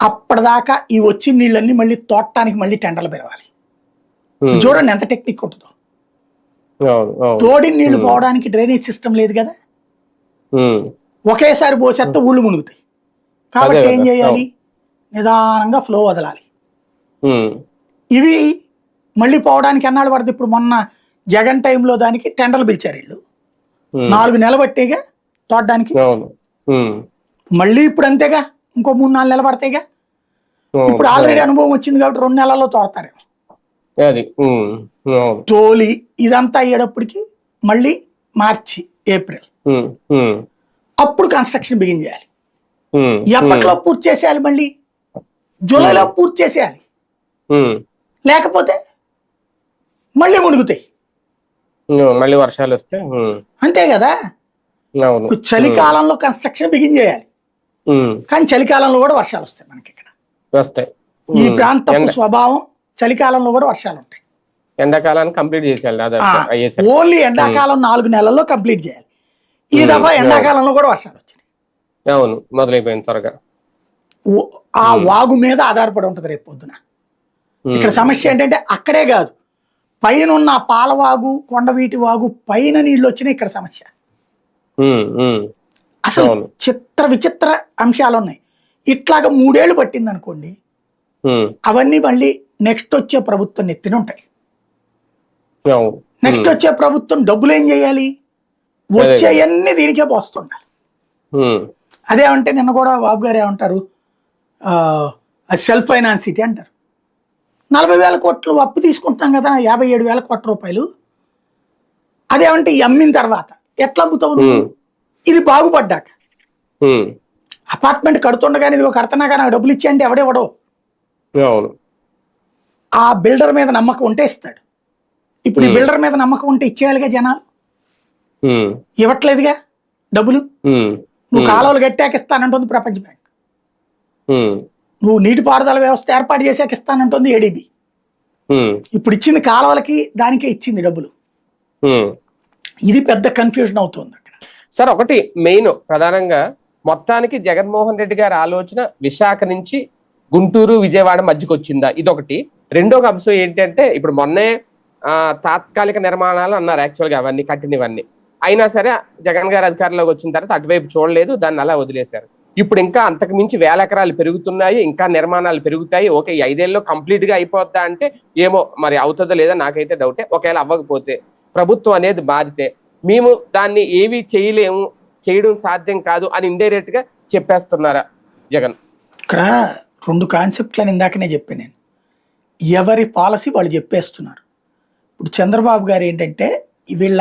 అప్పటిదాకా ఈ వచ్చిన నీళ్ళన్నీ మళ్ళీ తోటడానికి మళ్ళీ టెండర్లు పిలవాలి. ఉమ్, చూడండి ఎంత టెక్నిక్ ఉంటుందో. తోడిన నీళ్ళు పోవడానికి డ్రైనేజ్ సిస్టమ్ లేదు కదా? ఒకేసారి పోసేస్తే ఊళ్ళు మునుగుతాయి. కాబట్టి ఏం చేయాలి? నిదానంగా ఫ్లో వదలాలి. ఇవి మళ్ళీ పోవడానికి ఎన్నాళ్ళు పడుతుంది? ఇప్పుడు మొన్న జగన్ టైంలో దానికి టెండర్లు పిలిచారు వీళ్ళు. నాలుగు నెలలు పట్టేగా తోడడానికి. మళ్ళీ ఇప్పుడు అంతేగా? ఇంకో మూడు నాలుగు నెలలు పడతాయిగా ఇప్పుడు ఆల్రెడీ అనుభవం వచ్చింది కాబట్టి రెండు నెలల్లో తోడతారు తోలి ఇదంతా అయ్యేటప్పటికి మళ్ళీ మార్చి ఏప్రిల్. అప్పుడు కన్స్ట్రక్షన్ బిగిన్ చేయాలి. ఎప్పట్లో పూర్తి చేసేయాలి మళ్ళీ? జూలైలో పూర్తి చేసేయాలి. లేకపోతే మళ్ళీ మునుగుతాయి. మళ్ళీ వర్షాలు వస్తే అంతే కదా? చలికాలంలో కన్స్ట్రక్షన్ బిగిన్ చేయాలి. కానీ చలికాలంలో కూడా వర్షాలు వస్తాయి మనకి ఇక్కడ. వస్తాయి. ఈ ప్రాంతపు ఎండ- స్వభావం చలికాలంలో కూడా వర్షాలు ఉంటాయి. ఎండాకాలాన్ని కంప్లీట్ చేసేయాలి ఓన్లీ ఎండాకాలం నాలుగు నెలల్లో కంప్లీట్ చేయాలి. ఈ దఫా ఎండాకాలంలో కూడా వర్షాలు వచ్చినాయి. అవును మొదలైపోయింది త్వరగా. ఆ వాగు మీద ఆధారపడి ఉంటుంది రేపు పొద్దున. ఇక్కడ సమస్య ఏంటంటే అక్కడే కాదు పైన ఉన్న పాలవాగు కొండవీటి వాగు పైన నీళ్ళు వచ్చినాయి ఇక్కడ సమస్య. అసలు. చిత్ర విచిత్ర అంశాలు ఉన్నాయి. ఇట్లాగా మూడేళ్ళు పట్టింది అనుకోండి అవన్నీ మళ్ళీ నెక్స్ట్ వచ్చే ప్రభుత్వం నెత్తిన ఉంటాయి. నెక్స్ట్ వచ్చే ప్రభుత్వం డబ్బులు ఏం చేయాలి వచ్చేయన్నీ దీనికే పోస్తుండాలి. అదేమంటే నిన్న కూడా బాబు గారు ఏమంటారు? సెల్ఫ్ ఫైనాన్స్ సిటీ అంటారు. నలభై వేల కోట్లు అప్పు తీసుకుంటున్నాం కదా యాభై ఏడు వేల కోట్ల రూపాయలు. అదేమంటే ఈ అమ్మిన తర్వాత ఎట్లా అమ్ముతావు నువ్వు. ఇది బాగుపడ్డాక. అపార్ట్మెంట్ కడుతుండగానే ఇదిగో కడుతున్నాగా నాకు డబ్బులు ఇచ్చే అంటే ఎవడెవడో అవును. ఆ బిల్డర్ మీద నమ్మకం ఉంటే ఇస్తాడు. ఇప్పుడు ఈ. బిల్డర్ మీద నమ్మకం ఉంటే ఇచ్చేయాలిగా జనాలు? ఇవ్వట్లేదుగా డబ్బులు? నువ్వు కాలువలు కట్టాక ఇస్తానంటుంది ప్రపంచ బ్యాంక్. నువ్వు నీటిపారుదల వ్యవస్థ ఏర్పాటు చేశాక ఇస్తానంటుంది ఏడీబీ ఇప్పుడు ఇచ్చింది కాలువలకి దానికే ఇచ్చింది డబ్బులు. ఇది పెద్ద కన్ఫ్యూజన్ అవుతుంది సార్ ఒకటి మెయిన్ ప్రధానంగా మొత్తానికి జగన్మోహన్ రెడ్డి గారి ఆలోచన విశాఖ నుంచి గుంటూరు విజయవాడ మధ్యకి వచ్చిందా ఇదొకటి. రెండో అంశం ఏంటంటే ఇప్పుడు మొన్నే తాత్కాలిక నిర్మాణాలు అన్నారు యాక్చువల్గా అవన్నీ కట్టినవన్నీ. అయినా సరే జగన్ గారి అధికారంలోకి వచ్చిన తర్వాత అటువైపు చూడలేదు దాన్ని అలా వదిలేశారు. ఇప్పుడు ఇంకా అంతకు మించి వేల ఎకరాలు పెరుగుతున్నాయి ఇంకా నిర్మాణాలు పెరుగుతాయి ఓకే ఈ ఐదేళ్ళలో కంప్లీట్గా అయిపోద్దా అంటే ఏమో మరి అవుతుందో లేదో నాకైతే డౌటే. ఒకవేళ అవ్వకపోతే ప్రభుత్వం అనేది బాధితే మేము దాన్ని ఏవి చేయలేము చేయడం సాధ్యం కాదు అని ఇండైరెక్ట్గా చెప్పేస్తున్నారా జగన్? ఇక్కడ రెండు కాన్సెప్ట్లని ఇందాకనే చెప్పాను నేను. ఎవరి పాలసీ వాళ్ళు చెప్పేస్తున్నారు. ఇప్పుడు చంద్రబాబు గారు ఏంటంటే వీళ్ళ